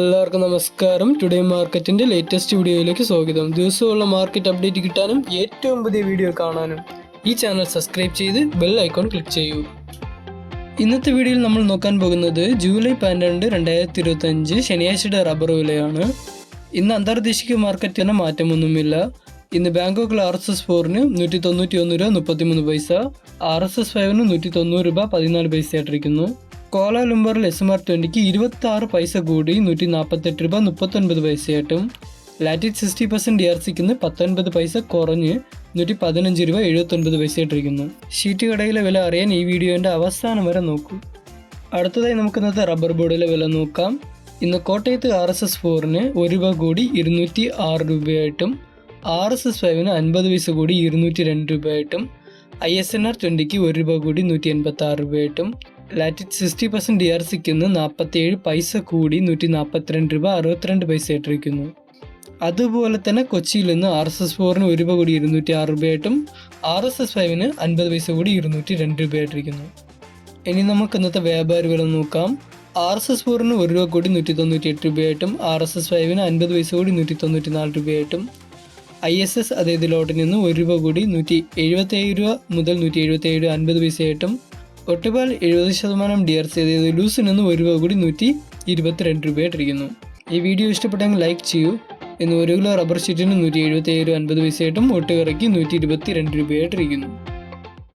എല്ലാവർക്കും നമസ്കാരം. ടുഡേ മാർക്കറ്റിന്റെ ലേറ്റസ്റ്റ് വീഡിയോയിലേക്ക് സ്വാഗതം. ദിവസമുള്ള മാർക്കറ്റ് അപ്ഡേറ്റ് കിട്ടാനും ഏറ്റവും പുതിയ വീഡിയോ കാണാനും ഈ ചാനൽ സബ്സ്ക്രൈബ് ചെയ്ത് ബെൽ ഐക്കോൺ ക്ലിക്ക് ചെയ്യൂ. ഇന്നത്തെ വീഡിയോയിൽ നമ്മൾ നോക്കാൻ പോകുന്നത് ജൂലൈ പന്ത്രണ്ട് രണ്ടായിരത്തി ഇരുപത്തി അഞ്ച് ശനിയാഴ്ചയുടെ റബ്ബർ വിലയാണ്. ഇന്ന് അന്തർദേശീയ മാർക്കറ്റിന് മാറ്റമൊന്നുമില്ല. ഇന്ന് ബാങ്കോക്കിൽ ആർ എസ് എസ് ഫോറിന് നൂറ്റി തൊണ്ണൂറ്റി ഒന്ന് രൂപ മുപ്പത്തിമൂന്ന് പൈസ ആർ എസ് എസ് ഫൈവിന് നൂറ്റി തൊണ്ണൂറ് രൂപ പതിനാല് പൈസ ആയിട്ടിരിക്കുന്നു കോലാലുംബറിൽ എസ് എം ആർ ട്വന്റിക്ക് ഇരുപത്തി ആറ് പൈസ കൂടി നൂറ്റി നാൽപ്പത്തെട്ട് രൂപ മുപ്പത്തൊൻപത് പൈസയായിട്ടും. ലാറ്റിറ്റ് സിക്സ്റ്റി പെർസെന്റ് ഡി ആർ സിക്ക് പത്തൊൻപത് പൈസ കുറഞ്ഞ് നൂറ്റി പതിനഞ്ച് രൂപ എഴുപത്തൊൻപത് പൈസയായിട്ടിരിക്കുന്നു. ഷീറ്റ് കടയിലെ വില അറിയാൻ ഈ വീഡിയോന്റെ അവസാനം വരെ നോക്കൂ. അടുത്തതായി നമുക്ക് ഇന്നത്തെ റബ്ബർ ബോർഡിലെ വില നോക്കാം. ഇന്ന് കോട്ടയത്ത് ആർ എസ് എസ് ഫോറിന് ഒരു രൂപ കൂടി ഇരുന്നൂറ്റി ആറ് രൂപയായിട്ടും ആർ എസ് എസ് ഫൈവിന് അൻപത് പൈസ കൂടി ഇരുന്നൂറ്റി രണ്ട് രൂപയായിട്ടും ഐ എസ് എൻ ആർ ട്വന്റിക്ക് ഒരു രൂപ കൂടി നൂറ്റി എൺപത്തി ആറ് രൂപയായിട്ടും ലാറ്റിറ്റ് സിക്സ്റ്റി പെർസെന്റ് ഡി ആർ സിക്ക് ഇന്ന് നാൽപ്പത്തിയേഴ് പൈസ കൂടി നൂറ്റി നാൽപ്പത്തിരണ്ട് രൂപ അറുപത്തിരണ്ട് പൈസ ആയിട്ടിരിക്കുന്നു അതുപോലെ തന്നെ കൊച്ചിയിൽ നിന്ന് ആർ എസ് എസ് ഫോറിന് ഒരു രൂപ കൂടി ഇരുന്നൂറ്റി ആറ് രൂപയായിട്ടും ആർ എസ് എസ് ഫൈവിന് അൻപത് പൈസ കൂടി ഇരുന്നൂറ്റി രണ്ട് രൂപയായിട്ടിരിക്കുന്നു. ഇനി നമുക്ക് ഇന്നത്തെ വ്യാപാര വില നോക്കാം. ആർ എസ് എസ് ഫോറിന് ഒരു രൂപ കൂടി നൂറ്റി തൊണ്ണൂറ്റി എട്ട് രൂപയായിട്ടും ആർ എസ് എസ് ഫൈവിന് അൻപത് പൈസ കൂടി നൂറ്റി തൊണ്ണൂറ്റി നാല് രൂപയായിട്ടും ഐ എസ് എസ് അതായത് ലോട്ടിൽ നിന്ന് ഒരു രൂപ കൂടി നൂറ്റി എഴുപത്തേഴ് രൂപ മുതൽ നൂറ്റി എഴുപത്തേഴ് അൻപത് പൈസയായിട്ടും ഒട്ടുപാൽ എഴുപത് ശതമാനം ഡി ആർ സി അതായത് ലൂസിൽ നിന്ന് ഒരു രൂപ കൂടി നൂറ്റി ഇരുപത്തിരണ്ട് രൂപയായിട്ടിരിക്കുന്നു. ഈ വീഡിയോ ഇഷ്ടപ്പെട്ടെങ്കിൽ ലൈക്ക് ചെയ്യൂ. ഇന്ന് ഒരു കിലോ റബ്ബർ ഷീറ്റിന് നൂറ്റി എഴുപത്തി ഏഴ് അൻപത് പൈസയായിട്ടും ഒട്ടുകറയ്ക്ക് നൂറ്റി ഇരുപത്തി രണ്ട് രൂപയായിട്ടിരിക്കുന്നു.